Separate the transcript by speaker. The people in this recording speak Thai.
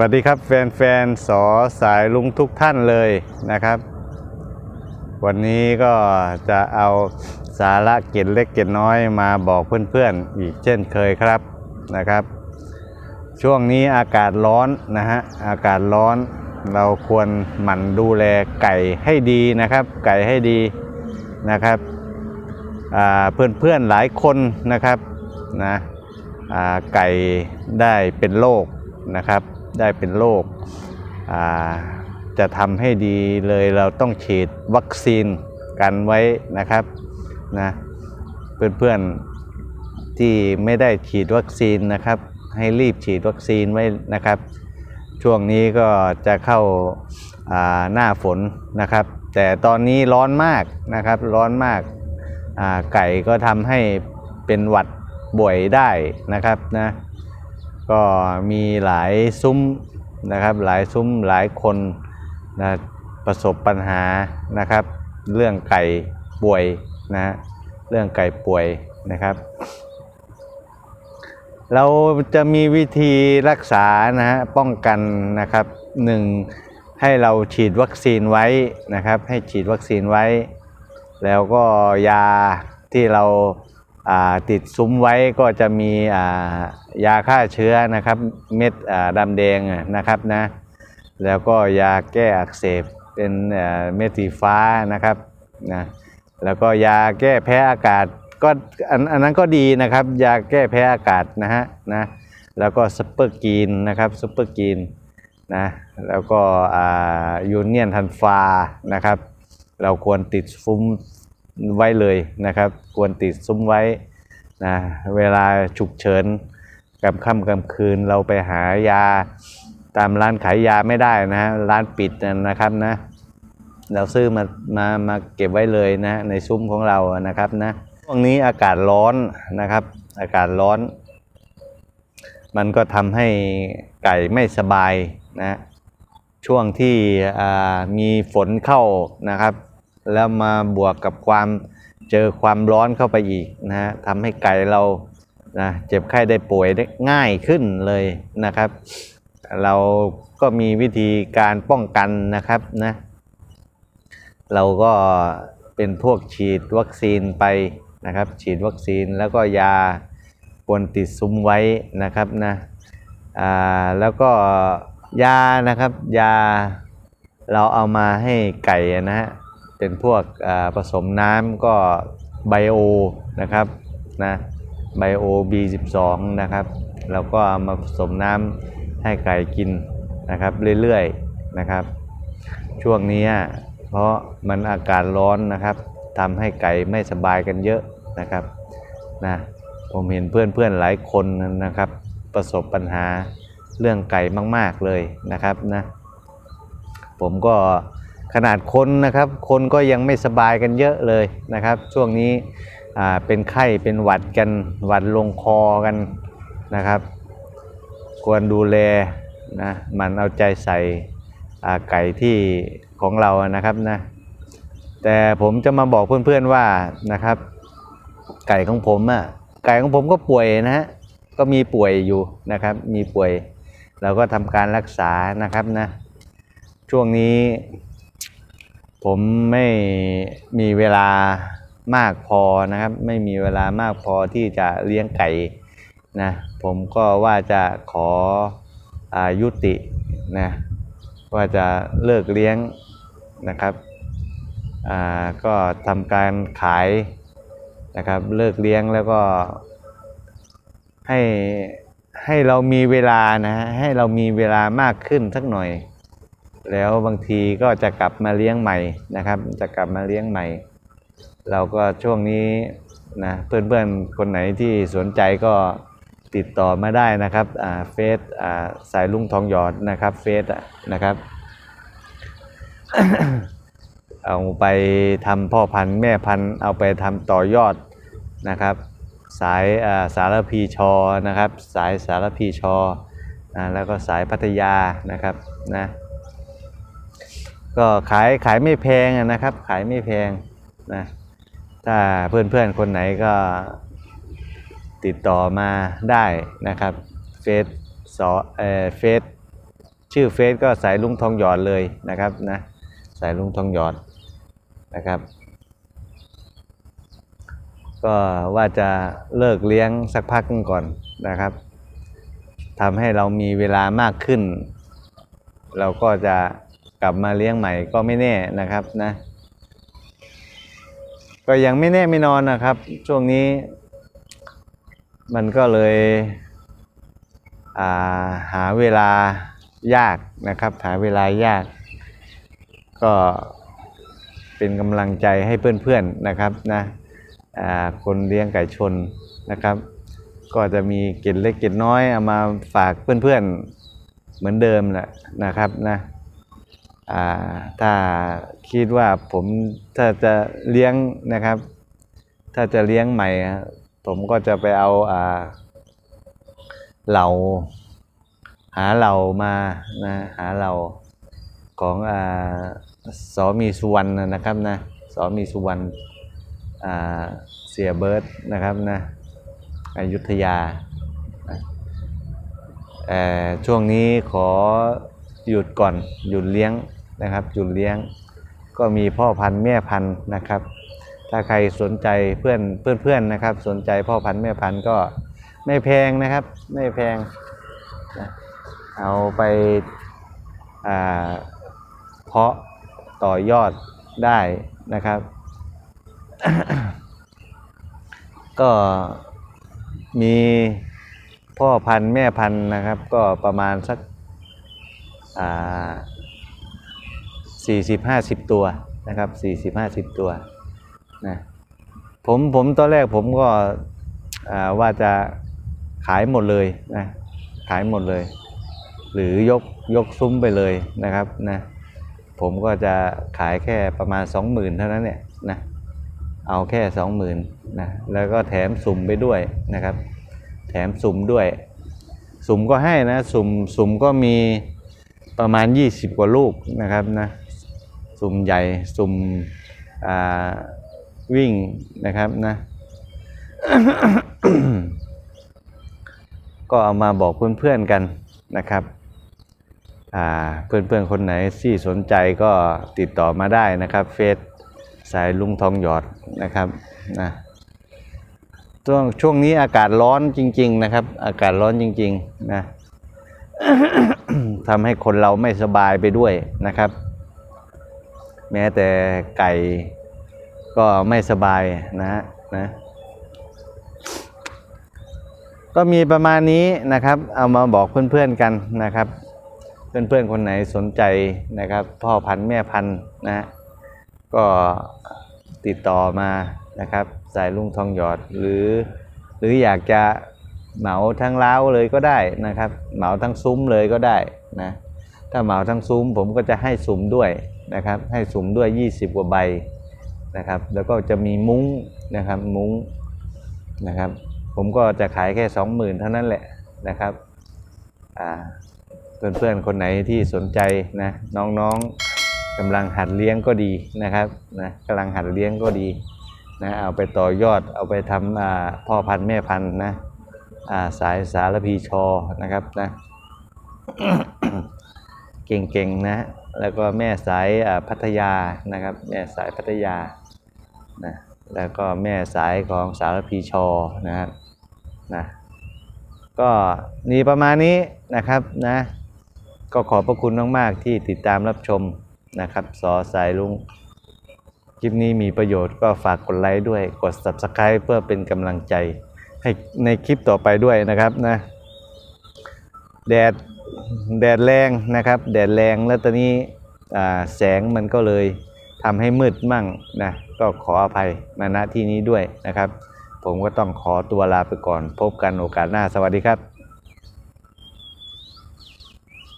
Speaker 1: วัสดีครับแฟนๆสอสายลุงทุกท่านเลยนะครับ วันนี้ก็จะเอาสาระเกล็ดเล็กเกล็ดน้อยมาบอกเพื่อนๆอีกเช่นเคยครับนะครับ ช่วงนี้อากาศร้อนนะฮะอากาศร้อนเราควรหมั่นดูแลไก่ให้ดีนะครับ ไก่ให้ดีนะครับเพื่อนๆหลายคนนะครับนะไก่ได้เป็นโรคนะครับ ได้เป็นโรคจะทำให้ดีเลยเราต้องฉีดวัคซีนกันไว้นะครับนะเพื่อนๆที่ไม่ได้ฉีดวัคซีนนะครับ ให้รีบฉีดวัคซีนไว้นะครับ ช่วงนี้ก็จะเข้าาหน้าฝนนะครับ แต่ตอนนี้ร้อนมากนะครับร้อนมากาไก่ก็ทำให้เป็นหวัดบ่วยได้นะครับนะ ก็มีหลายซุ้มนะครับ หลายซุ้มหลายคนนะประสบปัญหานะครับ เรื่องไก่ป่วยนะเรื่องไก่ป่วยนะครับ เราจะมีวิธีรักษานะฮะป้องกันนะครับหนึ่งให้เราฉีดวัคซีนไว้นะครับ ให้ฉีดวัคซีนไว้ แล้วก็ยาที่เรา ติดซุ้มไว้ก็จะมียาฆ่าเชื้อนะครับเม็ดดำแดงนะครับนะแล้วก็ยาแก้อักเสบเป็นเม็ดสีฟ้านะครับนะแล้วก็ยาแก้แพ้อากาศก็อันอันนั้นก็ดีนะครับ ยาแก้แพ้อากาศนะฮะนะแล้วก็ซุปเปอร์กีนนะครับซุปเปอร์กีนนะแล้วก็ยูเนียนทันฟานะครับ เราควรติดซุ้ม ไว้เลยนะครับ ควรติดซุ้มไว้นะเวลาฉุกเฉินกลางค่ำกลางคืนเราไปหายาตามร้านขายยาไม่ได้นะฮะร้านปิดนะครับนะเราซื้อมามามาเก็บไว้เลยนะในซุ้มของเรานะครับนะช่วงนี้อากาศร้อนนะครับ อากาศร้อน มันก็ทำให้ไก่ไม่สบายนะช่วงที่มีฝนเข้านะครับ แล้วมาบวกกับความเจอความร้อนเข้าไปอีกนะฮะทำให้ไก่เรานะเจ็บไข้ได้ป่วยได้ง่ายขึ้นเลยนะครับ เราก็มีวิธีการป้องกันนะครับนะเราก็เป็นพวกฉีดวัคซีนไปนะครับ ฉีดวัคซีนแล้วก็ยาควรติดซุ้มไว้นะครับนะอ่าแล้วก็ยานะครับยาเราเอามาให้ไก่นะฮะ เป็นพวกผสมน้ำก็ไบโอนะครับนะไบโอ B12 นะครับเราก็เอามาผสมน้ำให้ไก่กินนะครับเรื่อยๆนะครับ ช่วงนี้เพราะมันอากาศร้อนนะครับทำให้ไก่ไม่สบายกันเยอะนะครับนะผมเห็นเพื่อนๆหลายคนนะครับ ประสบปัญหาเรื่องไก่มาก ๆเลยนะครับนะผมก็ ขนาดคนนะครับ คนก็ยังไม่สบายกันเยอะเลยนะครับ ช่วงนี้เป็นไข้เป็นหวัดกันหวัดลงคอกันนะครับ ควรดูแลนะมันเอาใจใส่ไก่ที่ของเรานะครับนะแต่ผมจะมาบอกเพื่อนๆว่านะครับ ไก่ของผมอะไก่ของผมก็ป่วยนะฮะก็มีป่วยอยู่นะครับ มีป่วย เราก็ทำการรักษานะครับนะช่วงนี้ ผมไม่มีเวลามากพอนะครับ ไม่มีเวลามากพอที่จะเลี้ยงไก่นะผมก็ว่าจะขออายุตินะว่าจะเลิกเลี้ยงนะครับอ่าก็ทำการขายนะครับเลิกเลี้ยงแล้วก็ให้ให้เรามีเวลานะฮะให้เรามีเวลามากขึ้นสักหน่อย แล้วบางทีก็จะกลับมาเลี้ยงใหม่นะครับ จะกลับมาเลี้ยงใหม่ เราก็ช่วงนี้นะเพื่อนๆ คนไหนที่สนใจก็ติดต่อมาได้นะครับเฟซสายลุงทองหยอดนะครับเฟซนะครับ เอาไปทำพ่อพันธุ์แม่พันธุ์เอาไปทำต่อยอดนะครับ สายสารพีชอนะครับ สายสารพีชอแล้วก็สายพัทยานะครับนะ ก็ขายขายไม่แพงนะครับ ขายไม่แพงนะถ้าเพื่อนๆคนไหนก็ติดต่อมาได้นะครับเฟซสอเอเฟซชื่อเฟซก็สายลุงทองหยอดเลยนะครับนะสายลุงทองหยอดนะครับ ก็ว่าจะเลิกเลี้ยงสักพักนึงก่อนนะครับทำให้เรามีเวลามากขึ้น เราก็จะ กลับมาเลี้ยงใหม่ก็ไม่แน่นะครับนะ ก็ยังไม่แน่ไม่นอนนะครับ ช่วงนี้ มันก็เลยาหาเวลายากนะครับ หาเวลายาก ก็เป็นกำลังใจให้เพื่อนๆนะครับนะคนเลี้ยงไก่ชนนะครับ ก็จะมีเกร็ดเล็กเกร็ดน้อยเอามาฝากเพื่อนๆเหมือนเดิมแหละนะครับนะ ถ้าคิดว่าผมถ้าจะเลี้ยงนะครับ ถ้าจะเลี้ยงใหม่ ผมก็จะไปเอาอาเหล่า หาเหล่ามานะหาเหล่าของอสอมีสุวรรณนะครับนะสอมีสุวรรณเสียเบิร์ดนะครับนะอยุธยาช่วงนี้ขอหยุดก่อนหยุดเลี้ยง นะครับหยุดเลี้ยงก็มีพ่อพันธุ์แม่พันธุ์นะครับ ถ้าใครสนใจเพื่อนเพื่อนเพื่อนนะครับ สนใจพ่อพันธุ์แม่พันธุ์ก็ไม่แพงนะครับ ไม่แพงเอาไปเพาะต่อยอดได้นะครับ ก็มีพ่อพันธุ์แม่พันธุ์นะครับ ก็ประมาณสักอ่า สี่สิบห้าสิบตัวนะครับสี่สิบห้าสิบตัวนะผมผมตอนแรกผมก็ว่าจะขายหมดเลยนะขายหมดเลย หรือยกยกซุ้มไปเลยนะครับนะผมก็จะขายแค่ประมาณ 20,000 เท่านั้นเนี่ยนะเอาแค่ 20,000นะแล้วก็แถมสุ่มไปด้วยนะครับ แถมสุ่มด้วย สุ่มก็ให้นะสุ่มสุ่มก็มีประมาณ 20 กว่าลูกนะครับนะ สุ่มใหญ่สุ่มวิ่งนะครับนะก็เอามาบอกเพื่อนๆกันนะครับเพื่อนๆคนไหนที่สนใจก็ติดต่อมาได้นะครับ เฟซสายลุงทองหยอดนะครับนะช่วงช่วงนี้อากาศร้อนจริง ๆ นะครับ อากาศร้อนจริง ๆ นะทำให้คนเราไม่สบายไปด้วยนะครับ แม้แต่ไก่ก็ไม่สบายนะฮะนะ ก็มีประมาณนี้นะครับ เอามาบอกเพื่อนๆกันนะครับ เพื่อนๆคนไหนสนใจนะครับ พ่อพันธุ์แม่พันธุ์นะก็ติดต่อมานะครับ สายลุงทองหยอดหรือ หรืออยากจะเหมาทั้งเล้าเลยก็ได้นะครับ เหมาทั้งซุ้มเลยก็ได้นะถ้าเหมาทั้งซุ้มผมก็จะให้สุ่มด้วย นะครับให้สุ่มด้วย 20 กว่าใบนะครับ แล้วก็จะมีมุ้งนะครับมุ้งนะครับ ผมก็จะขายแค่สองหมื่นเท่านั้นแหละนะครับอ่าเพื่อนๆ คนไหนที่สนใจนะน้องๆกำลังหัดเลี้ยงก็ดีนะครับนะกำลังหัดเลี้ยงก็ดีนะเอาไปต่อยอดเอาไปทำพ่อพันธุ์แม่พันธุ์นะาสายสารพีชอนะครับนะเก่งๆนะ แล้วก็แม่สายพัทยานะครับ แม่สายพัทยานะแล้วก็แม่สายของสารพีชอนะครับนะก็มีประมาณนี้นะครับนะก็ขอบพระคุณมาก ๆ ที่ติดตามรับชมนะครับ สอสายลุงคลิปนี้มีประโยชน์ก็ฝากกดไลค์ด้วยกด subscribe เพื่อเป็นกำลังใจให้ในคลิปต่อไปด้วยนะครับนะแดด แดดแรงนะครับ แดดแรงแล้วตอนนี้แสงมันก็เลยทำให้มืดมั่งนะก็ขออภัยมาณที่นี้ด้วยนะครับ ผมก็ต้องขอตัวลาไปก่อน พบกันโอกาสหน้าสวัสดีครับ